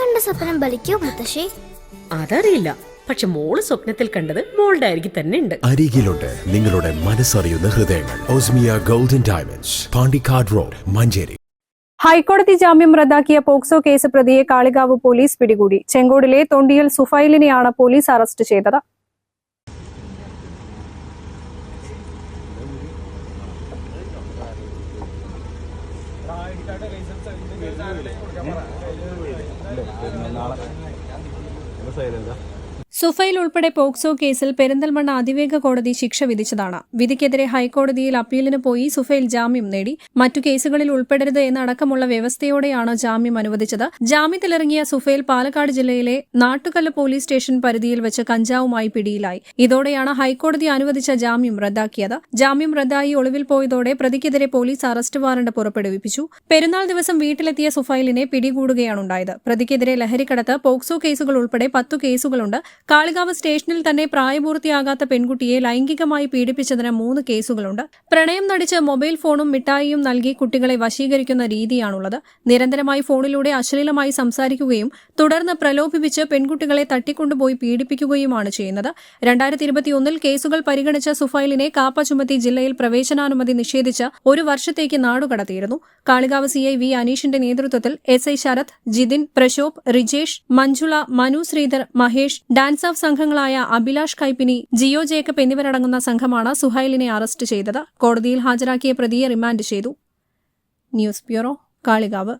കണ്ട സ്വപ്നം ബലിക്കോ മുത്തശ്ശി? അതറിയില്ല. പക്ഷെ മോൾ സ്വപ്നത്തിൽ കണ്ടത് മോളുടെ അരികിൽ തന്നെ ഉണ്ട്. അരികിലുണ്ട് നിങ്ങളുടെ മനസ്സറിയുന്ന ഹൃദയങ്ങൾ. Osmia golden diamonds Pandikkad road Manjeri. ഹൈക്കോടതി ജാമ്യം റദ്ദാക്കിയ പോക്സോ കേസ് പ്രതിയെ കാളികാവ് പോലീസ് പിടികൂടി. ചെങ്കോടിലെ തൊണ്ടിയൽ സുഫൈലിനെയാണ് പോലീസ് അറസ്റ്റ് ചെയ്തത്. അല്ലേ? പെരുന്നാളെ സൈലല്ല സുഫൈൽ ഉൾപ്പെടെ പോക്സോ കേസിൽ പെരിന്തൽമണ്ണ അതിവേഗ കോടതി ശിക്ഷ വിധിച്ചതാണ്. വിധിക്കെതിരെ ഹൈക്കോടതിയിൽ അപ്പീലിന് പോയി സുഫൈൽ ജാമ്യം നേടി. മറ്റു കേസുകളിൽ ഉൾപ്പെടരുത് എന്നടക്കമുള്ള വ്യവസ്ഥയോടെയാണ് ജാമ്യം അനുവദിച്ചത്. ജാമ്യത്തിലിറങ്ങിയ സുഫൈൽ പാലക്കാട് ജില്ലയിലെ നാട്ടുകല്ല് പോലീസ് സ്റ്റേഷൻ പരിധിയിൽ വെച്ച് കഞ്ചാവുമായി പിടിയിലായി. ഇതോടെയാണ് ഹൈക്കോടതി അനുവദിച്ച ജാമ്യം റദ്ദാക്കിയത്. ജാമ്യം റദ്ദായി ഒളിവിൽ പോയതോടെ പ്രതിക്കെതിരെ പോലീസ് അറസ്റ്റ് വാറണ്ട് പുറപ്പെടുവിപ്പിച്ചു. പെരുന്നാൾ ദിവസം വീട്ടിലെത്തിയ സുഫൈലിനെ പിടികൂടുകയാണുണ്ടായത്. പ്രതിക്കെതിരെ ലഹരിക്കടത്ത് പോക്സോ കേസുകൾ ഉൾപ്പെടെ പത്തു കേസുകളുണ്ട്. കാളികാവ് സ്റ്റേഷനിൽ തന്നെ പ്രായപൂർത്തിയാകാത്ത പെൺകുട്ടിയെ ലൈംഗികമായി പീഡിപ്പിച്ചതിന് മൂന്ന് കേസുകളുണ്ട്. പ്രണയം നടിച്ച് മൊബൈൽ ഫോണും മിഠായിയും നൽകി കുട്ടികളെ വശീകരിക്കുന്ന രീതിയാണുള്ളത്. നിരന്തരമായി ഫോണിലൂടെ അശ്ലീലമായി സംസാരിക്കുകയും തുടർന്ന് പ്രലോഭിപ്പിച്ച് പെൺകുട്ടികളെ തട്ടിക്കൊണ്ടുപോയി പീഡിപ്പിക്കുകയുമാണ് ചെയ്യുന്നത്. രണ്ടായിരത്തി ഇരുപത്തിയൊന്നിൽ കേസുകൾ പരിഗണിച്ച സുഫൈലിനെ കാപ്പ ചുമത്തി ജില്ലയിൽ പ്രവേശനാനുമതി നിഷേധിച്ച് ഒരു വർഷത്തേക്ക് നാടുകടത്തിയിരുന്നു. കാളികാവ് സിഐ വി അനീഷിന്റെ നേതൃത്വത്തിൽ S I Sarath Jithin Prashobh Rijesh Manjula Manu Sreedhar Mahesh DANSAF സംഘങ്ങളായ Abhilash Kaippini Jio Jacob എന്നിവരടങ്ങുന്ന സംഘമാണ് സുഹൈലിനെ അറസ്റ്റ് ചെയ്തത്. കോടതിയിൽ ഹാജരാക്കിയ പ്രതിയെ റിമാൻഡ് ചെയ്തു. News bureau Kalikavu.